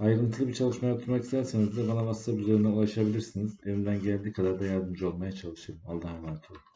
Ayrıntılı bir çalışma yapmak isterseniz de bana WhatsApp üzerinden ulaşabilirsiniz. Elimden geldiği kadar da yardımcı olmaya çalışırım. Allah'a emanet olun.